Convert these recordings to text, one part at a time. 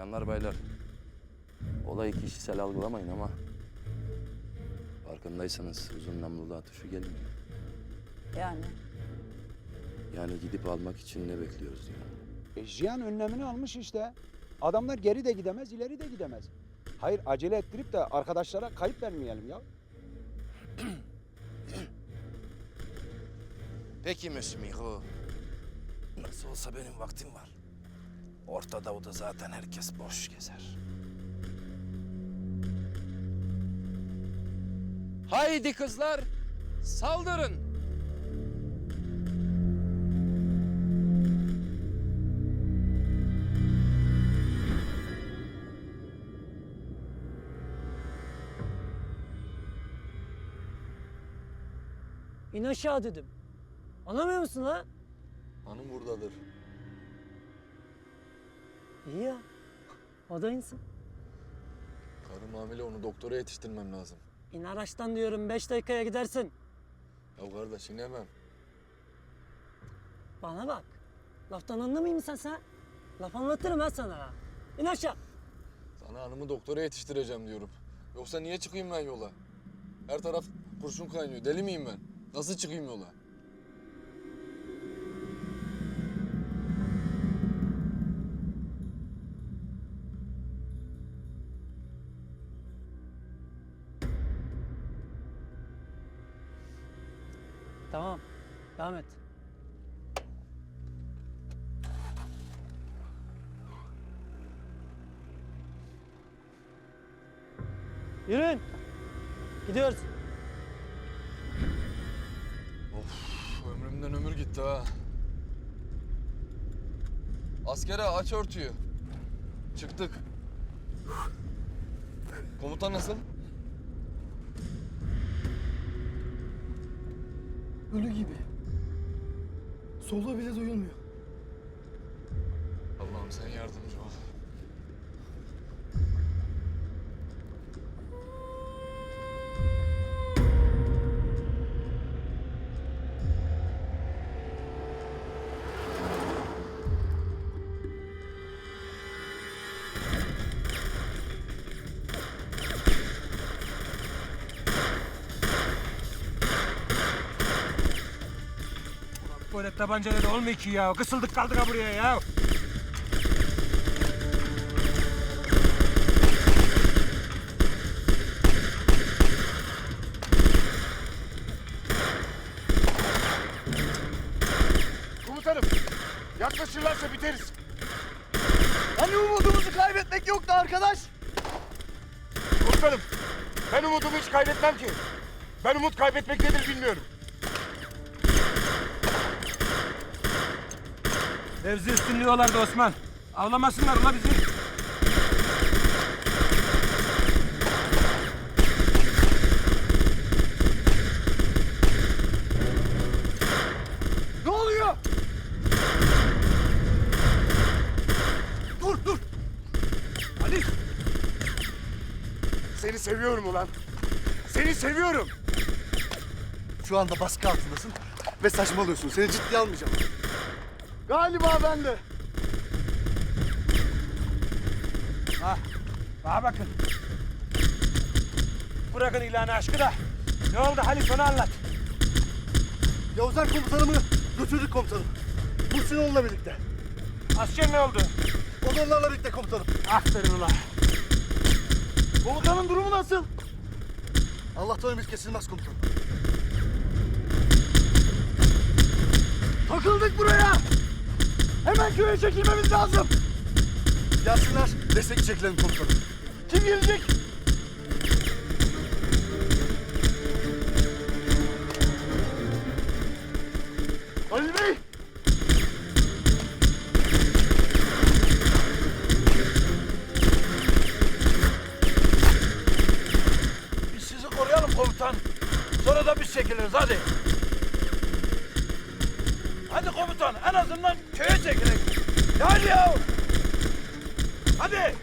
Bayanlar baylar. Olayı kişisel algılamayın ama farkındaysanız uzun namlulu atışı gelmiyor. Yani Yani gidip almak için ne bekliyoruz yani? E, Jiyan önlemini almış işte. Adamlar geri de gidemez, ileri de gidemez. Hayır acele ettirip de arkadaşlara kayıp vermeyelim ya. Peki Müsmihu. Nasıl olsa benim vaktim var. Orta Doğu'da zaten herkes boş gezer. Haydi kızlar, saldırın. İn aşağı dedim. Anlamıyor musun lan? Hanım buradadır. İyi ya. O da insin. Karım hamile onu doktora yetiştirmem lazım. İn araçtan diyorum beş dakikaya gidersin. Ya kardeş inemem. Bana bak. Laftan anlamayayım sen sen? Laf anlatırım ha sana. İn aşağı. Sana hanımı doktora yetiştireceğim diyorum. Yoksa niye çıkayım ben yola? Her taraf kurşun kaynıyor. Deli miyim ben? Nasıl çıkayım yola? Yürüyün. Gidiyoruz. Of ömrümden ömür gitti ha. Askere aç örtüyü. Çıktık. Komutan nasıl? Ölü gibi. Soluğu bile duyulmuyor. Allah'ım sen yardımcı ol. Böyle tabancayla da olmuyor ki ya. Kısıldık kaldık ha buraya ya. Komutanım, yaklaşırlarsa biteriz. Hani umudumuzu kaybetmek yoktu arkadaş? Komutanım, ben umudumu hiç kaybetmem ki. Ben umut kaybetmek nedir bilmiyorum. Mevzi üstünlüyorlardı Osman. Avlamasınlar ula bizi. Ne oluyor? Dur dur. Ali! Seni seviyorum ulan. Seni seviyorum. Şu anda baskı altındasın ve saçmalıyorsun. Seni ciddiye almayacağım. Galiba ben de. Bana bakın. Bırakın ilanı aşkı da. Ne oldu Halis onu anlat. Yavuzlar komutanımı götürdük komutanım. Muhsinoğlu'na birlikte. Asker ne oldu? O da onlarla birlikte komutanım. Aferin ula. Komutanın durumu nasıl? Allah'tan ümit kesilmez komutanım. Takıldık buraya. Hemen köye çekilmemiz lazım. Gelsinler, destek çekilelim komutanım. Kim gelecek? Halil Bey! Biz sizi koruyalım komutan. Sonra da biz çekiliriz hadi. Hadi komutan en azından köye çekilelim. Hadi ya. Hadi.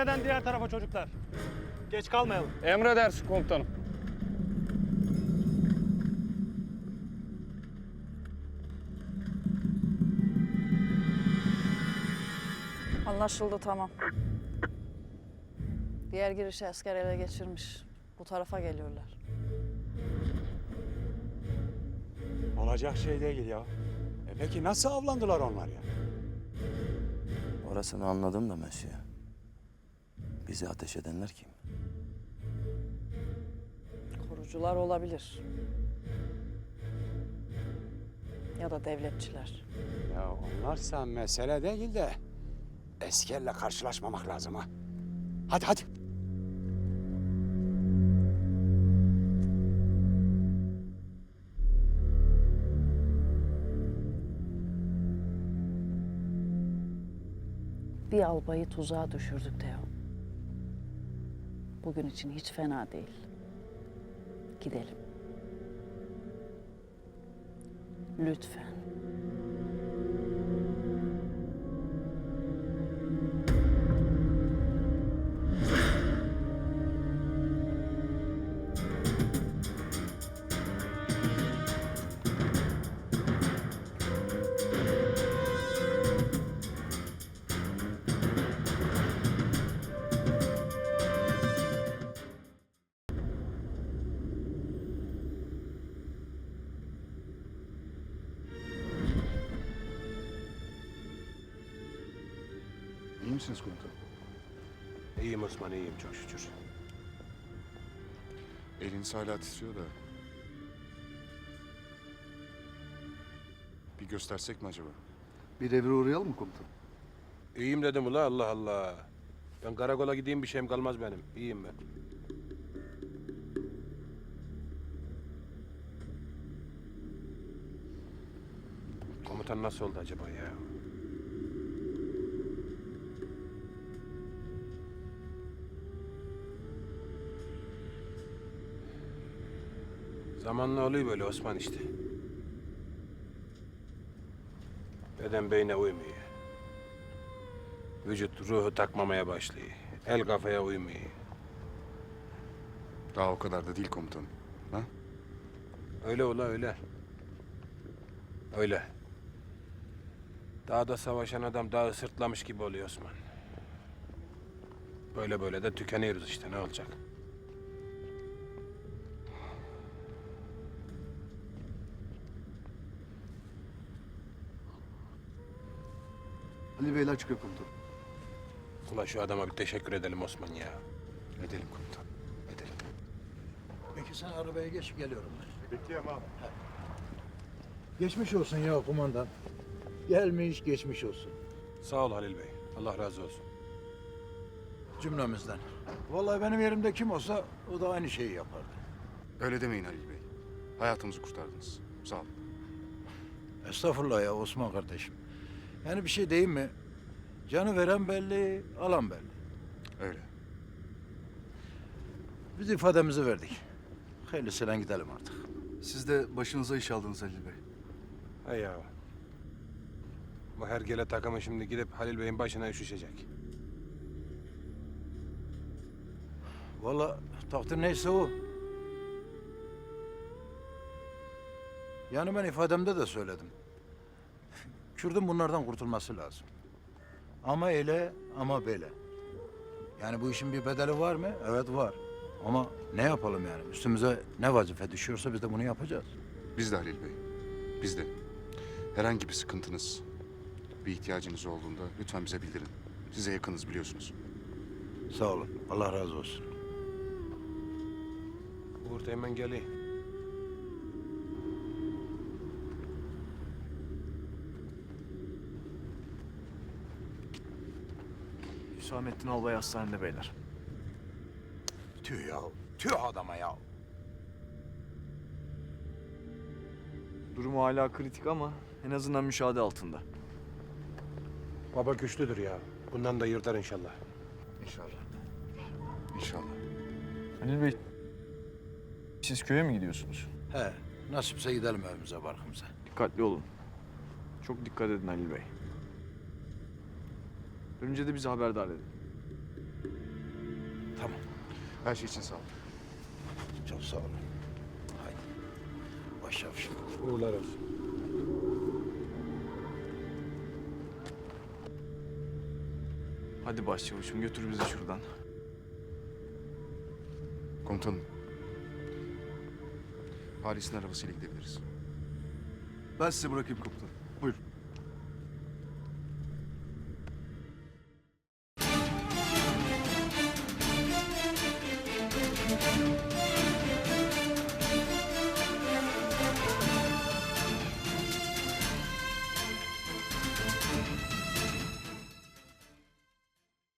İçeri girmeden diğer tarafa çocuklar. Geç kalmayalım. Emredersin komutanım. Anlaşıldı tamam. Diğer girişi asker ele geçirmiş. Bu tarafa geliyorlar. Olacak şey değil ya. E peki nasıl avlandılar onlar ya? Orasını anladım da Mösyö. Bizi ateş edenler kim? Korucular olabilir. Ya da devletçiler. Ya onlarsa mesele değil de eskerle karşılaşmamak lazım ha. Hadi hadi. Bir albayı tuzağa düşürdük Teo. Bugün için hiç fena değil. Gidelim. Lütfen. Misiniz komutanım? İyiyim Osman iyiyim çok şükür. Eliniz hala titriyor da. Bir göstersek mi acaba? Bir devre uğrayalım mı komutanım? İyiyim dedim ula Allah Allah. Ben karakola gideyim bir şeyim kalmaz benim. İyiyim ben. Komutan nasıl oldu acaba ya? Zamanla oluyor böyle Osman işte. Beden beyne uymuyor. Vücut ruhu takmamaya başlıyor. El kafaya uymuyor. Daha o kadar da değil komutanım. Ha? Öyle ola öyle. Öyle. Dağda savaşan adam dağı sırtlamış gibi oluyor Osman. Böyle böyle de tükeniyoruz işte ne olacak? Ali Beyler çıkıyor komutanım. Ula şu adama bir teşekkür edelim Osman ya. Edelim komutan. Edelim. Peki sen arabaya geç geliyorum ben. Bekliyorum abi. Geçmiş olsun ya kumandan. Gelmiş geçmiş olsun Sağ ol Halil Bey. Allah razı olsun. cümlemizden. Vallahi benim yerimde kim olsa o da aynı şeyi yapardı. Öyle demeyin Halil Bey. Hayatımızı kurtardınız. Sağ olun. Estağfurullah ya Osman kardeşim. Yani bir şey diyeyim mi? Canı veren belli, alan belli. Öyle. Biz ifademizi verdik. Hayırlısıyla gidelim artık. Siz de başınıza iş aldınız Halil Bey. Hay ya. Bu hergele takımı şimdi gidip Halil Bey'in başına üşüşecek. Vallahi takdir neyse o. Yani ben ifademde de söyledim. Kürdün bunlardan kurtulması lazım. Ama öyle ama böyle. Yani bu işin bir bedeli var mı? Evet var. Ama ne yapalım yani? Üstümüze ne vazife düşüyorsa biz de bunu yapacağız. Biz de Halil Bey. Biz de. Herhangi bir sıkıntınız, bir ihtiyacınız olduğunda lütfen bize bildirin. Size yakınız biliyorsunuz. Sağ olun. Allah razı olsun. Uğur Teğmen geliyor. Hüsamettin Albay hastanede beyler. Tüh ya. Tüh adama ya. Durumu hala kritik ama en azından müşahede altında. Baba güçlüdür ya. Bundan da yırtar inşallah. İnşallah. İnşallah. Halil Bey, siz köye mi gidiyorsunuz? He. Nasipse gidelim evimize barkımıza. Dikkatli olun. Çok dikkat edin Halil Bey. Önce de bizi haberdar edin. Tamam. Her şey için sağ olun. Çok sağ olun. Haydi. Baş yavşım. Uğurlar olsun. Hadi başçavuşum götür bizi şuradan. Komutanım. Halis'in arabasıyla gidebiliriz. Ben size bırakayım komutanım. Buyurun.